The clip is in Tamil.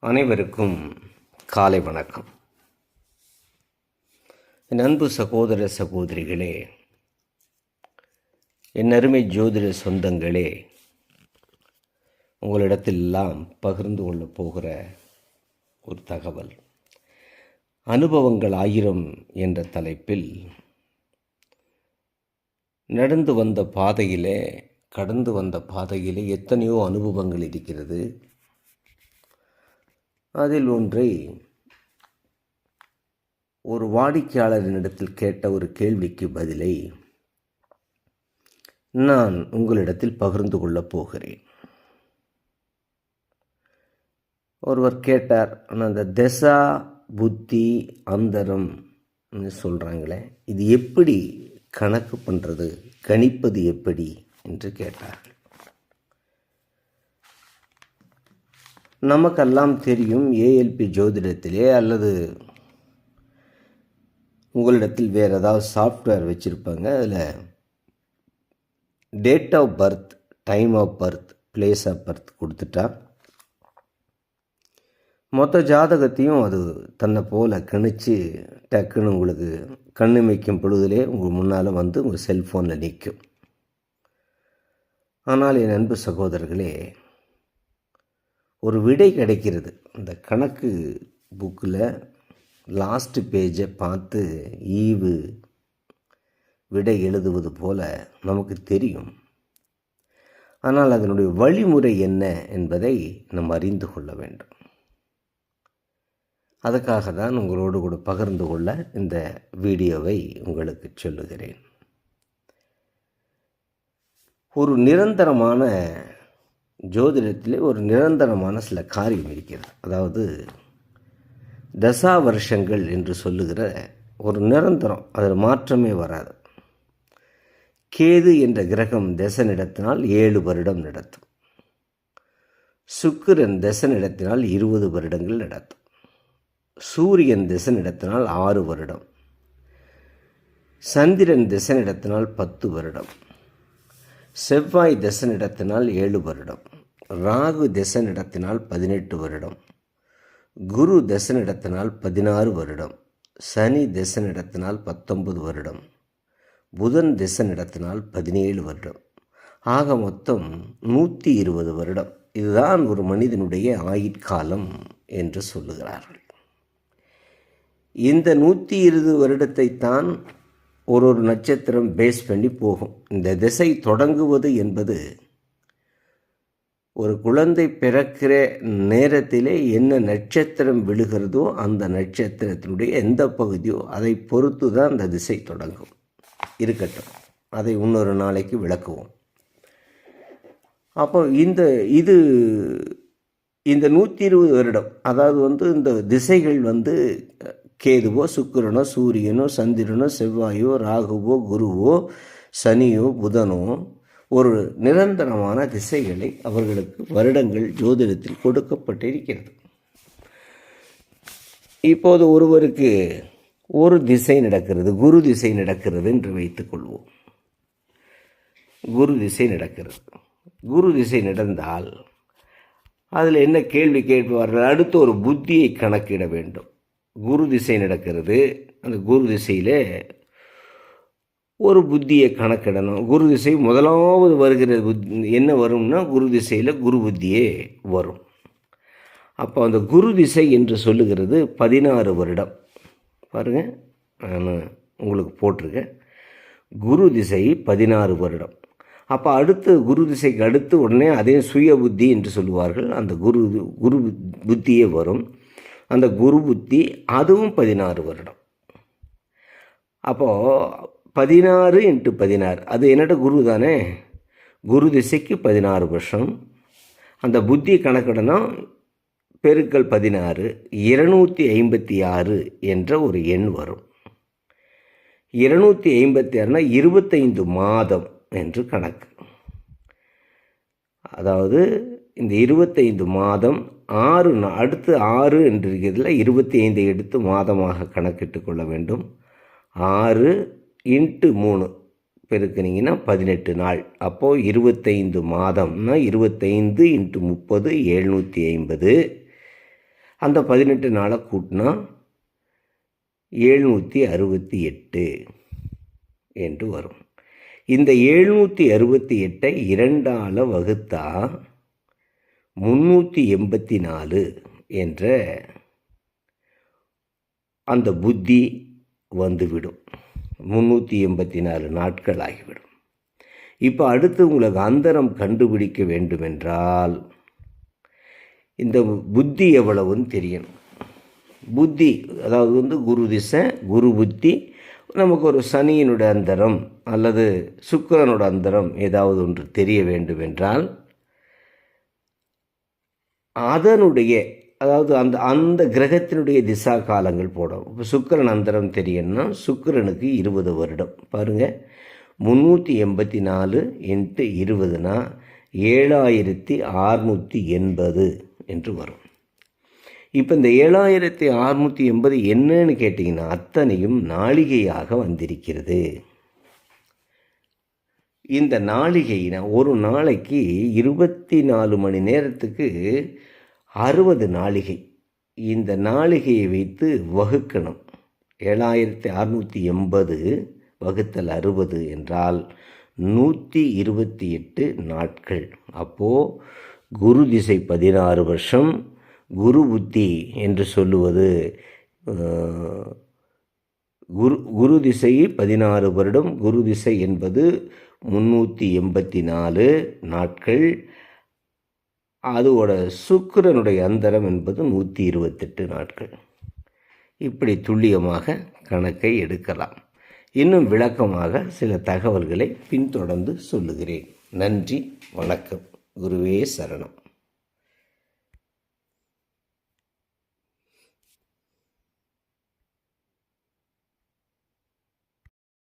அனைவருக்கும் காலை வணக்கம். என் அன்பு சகோதர சகோதரிகளே என் அருமை ஜோதிட சொந்தங்களே உங்களிடத்திலெல்லாம் பகிர்ந்து கொள்ளப் போகிற ஒரு தகவல். அனுபவங்கள் ஆயிரம் என்ற தலைப்பில் நடந்து வந்த பாதையிலே கடந்து வந்த பாதையிலே எத்தனையோ அனுபவங்கள் இருக்கிறது. அதில் ஒன்றை ஒரு வாடிக்கையாளரினிடத்தில் கேட்ட ஒரு கேள்விக்கு பதிலை நான் உங்களிடத்தில் பகிர்ந்து கொள்ளப் போகிறேன். ஒருவர் கேட்டார் ஆனால் அந்த தசா புத்தி அந்தரம் சொல்கிறாங்களே இது எப்படி கணக்கு பண்ணுறது கணிப்பது எப்படி என்று கேட்டார்கள் நமக்கெல்லாம் தெரியும் ஏஎல்பி ஜோதிடத்திலே அல்லது உங்களிடத்தில் வேறு ஏதாவது சாஃப்ட்வேர் வச்சுருப்பாங்க. அதில் date of birth time of birth place of birth கொடுத்துட்டா மொத்த ஜாதகத்தையும் அது தன்னை போல் கணிச்சு டக்குன்னு உங்களுக்கு கண்ணு வைக்கும் உங்களுக்கு உங்கள் முன்னால் வந்து உங்கள் செல்ஃபோனில் நிற்கும். ஆனால் என் அன்பு சகோதரர்களே ஒரு விடை கிடைக்கிறது. அந்த கணக்கு புக்கில் லாஸ்ட் பேஜை பார்த்து ஈவு விடை எழுதுவது போல நமக்கு தெரியும். ஆனால் அதனுடைய வழிமுறை என்ன என்பதை நாம் அறிந்து கொள்ள வேண்டும். அதுக்காக தான் உங்களோடு கூட பகிர்ந்து கொள்ள இந்த வீடியோவை உங்களுக்கு சொல்லுகிறேன். ஒரு நிரந்தரமான ஜோதிடத்திலே ஒரு நிரந்தரமான சில காரியம் இருக்கிறது. அதாவது தசா வருஷங்கள் என்று சொல்லுகிற ஒரு நிரந்தரம் அதில் மாற்றமே வராது. கேது என்ற கிரகம் திசை நடத்தினால் ஏழு வருடம் நடத்தும். சுக்கிரன் திசை நடத்தினால் இருபது வருடங்கள் நடத்தும். சூரியன் திசை நடத்தினால் ஆறு வருடம். சந்திரன் திசை நடத்தினால் பத்து வருடம். செவ்வாய் திசை நடத்தினால் ஏழு வருடம் ராகு திசை நடத்தினால் பதினெட்டு வருடம் குரு திசை நடத்தினால் பதினாறு வருடம் சனி திசை நடத்தினால் பத்தொன்பது வருடம் புதன் திசை நடத்தினால் பதினேழு வருடம். ஆக மொத்தம் நூற்றி இருபது வருடம். இதுதான் ஒரு மனிதனுடைய ஆயுட்காலம் என்று சொல்லுகிறார்கள். இந்த நூற்றி இருபது வருடத்தை தான் ஒரு ஒரு நட்சத்திரம் பேஸ் பண்ணி போகும். இந்த திசை தொடங்குவது என்பது ஒரு குழந்தை பிறக்கிற நேரத்திலே என்ன நட்சத்திரம் விழுகிறதோ அந்த நட்சத்திரத்தினுடைய எந்த பகுதியோ அதை பொறுத்து தான் அந்த திசை தொடங்கும். இருக்கட்டும். அதை இன்னொரு நாளைக்கு விளக்குவோம். அப்போ இந்த இது இந்த நூற்றி இருபது வருடம் அதாவது வந்து இந்த திசைகள் வந்து கேதுவோ சுக்கிரனோ சூரியனோ சந்திரனோ செவ்வாயோ ராகுவோ குருவோ சனியோ புதனோ ஒரு நிரந்தரமான திசைகளை அவர்களுக்கு வருடங்கள் ஜோதிடத்தில் கொடுக்கப்பட்டிருக்கிறது. இப்போது ஒருவருக்கு ஒரு திசை நடக்கிறது குரு திசை நடக்கிறது என்று வைத்துக்கொள்வோம் குரு திசை நடக்கிறது. குரு திசை நடந்தால் அதில் என்ன கேள்வி கேட்பார்கள் அடுத்து ஒரு புத்தியை கணக்கிட வேண்டும். குரு திசை நடக்கிறது. அந்த குரு திசையில் ஒரு புத்தியை கணக்கிடணும். குரு திசை முதலாவது வருகிற புத் என்ன வரும்னா குரு திசையில் குரு புத்தியே வரும். அப்போ அந்த குரு திசை என்று சொல்லுகிறது பதினாறு வருடம். பாருங்கள் நான் உங்களுக்கு போட்டிருக்கேன். குரு திசை பதினாறு வருடம். அப்போ அடுத்து குரு திசைக்கு அடுத்து உடனே அதே சுய புத்தி என்று சொல்லுவார்கள். அந்த குரு குரு புத்தியே வரும். அந்த குரு புத்தி அதுவும் பதினாறு வருடம். அப்போது பதினாறு இன்ட்டு பதினாறு அது என்னட்ட குரு தானே? குரு திசைக்கு பதினாறு வருஷம். அந்த புத்தி கணக்கிடனா பெருக்கல் பதினாறு இருநூற்றி ஐம்பத்தி ஆறு என்ற ஒரு எண் வரும். இருநூற்றி ஐம்பத்தி ஆறுனா இருபத்தைந்து மாதம் என்று கணக்கு. அதாவது இந்த இருபத்தைந்து மாதம் ஆறு அடுத்து ஆறு என்று இருக்கிறதுல இருபத்தி ஐந்தை எடுத்து மாதமாக கணக்கிட்டு கொள்ள வேண்டும். ஆறு இன்ட்டு மூணு பெருக்குனீங்கன்னா பதினெட்டு நாள். அப்போது இருபத்தைந்து மாதம்னா இருபத்தைந்து இன்ட்டு முப்பது எழுநூற்றி ஐம்பது. அந்த பதினெட்டு நாளை கூட்டினா எழுநூற்றி அறுபத்தி எட்டு என்று வரும். இந்த எழுநூற்றி அறுபத்தி எட்டை இரண்டால் வகுத்தால் முந்நூற்றி எண்பத்தி நாலு என்ற அந்த புத்தி வந்துவிடும். முந்நூற்றி எண்பத்தி நாலு நாட்கள் ஆகிவிடும் இப்போ அடுத்து உங்களுக்கு அந்தரம் கண்டுபிடிக்க வேண்டுமென்றால் இந்த புத்தி எவ்வளவுன்னு தெரியணும். புத்தி அதாவது வந்து குரு திசை குரு புத்தி நமக்கு ஒரு சனியினுடைய அந்தரம் அல்லது சுக்கிரனோட அந்தரம் ஏதாவது ஒன்று தெரிய வேண்டுமென்றால் அதனுடைய அதாவது அந்த அந்த கிரகத்தினுடைய திசா காலங்கள் போடும். இப்போ சுக்கரன் அந்தரம் தெரியும்னா சுக்கிரனுக்கு இருபது வருடம். பாருங்கள் முந்நூற்றி எண்பத்தி நாலு இன்ட்டு இருபதுனா ஏழாயிரத்தி அறுநூற்றி எண்பது என்று வரும். இப்போ இந்த ஏழாயிரத்தி அறுநூற்றி எண்பது என்னன்னு கேட்டிங்கன்னா அத்தனையும் நாளிகையாக வந்திருக்கிறது. இந்த நாளிகைனா ஒரு நாளைக்கு இருபத்தி நாலு மணி நேரத்துக்கு அறுபது நாளிகை. இந்த நாளிகையை வைத்து வகுக்கணும். ஏழாயிரத்தி அறுநூற்றி எண்பது வகுத்தல் அறுபது என்றால் நூற்றி இருபத்தி எட்டு நாட்கள். அப்போது குரு திசை பதினாறு வருஷம் குரு புத்தி என்று சொல்லுவது குரு குரு திசை பதினாறு வருடம். குரு திசை என்பது முந்நூற்றி எண்பத்தி நாலு நாட்கள். அதோட சுக்கிரனுடைய அந்தரம் என்பது நூற்றி இருபத்தெட்டு நாட்கள். இப்படி துல்லியமாக கணக்கை எடுக்கலாம். இன்னும் விளக்கமாக சில தகவல்களை பின்தொடர்ந்து சொல்லுகிறேன். நன்றி வணக்கம். குருவே சரணம்.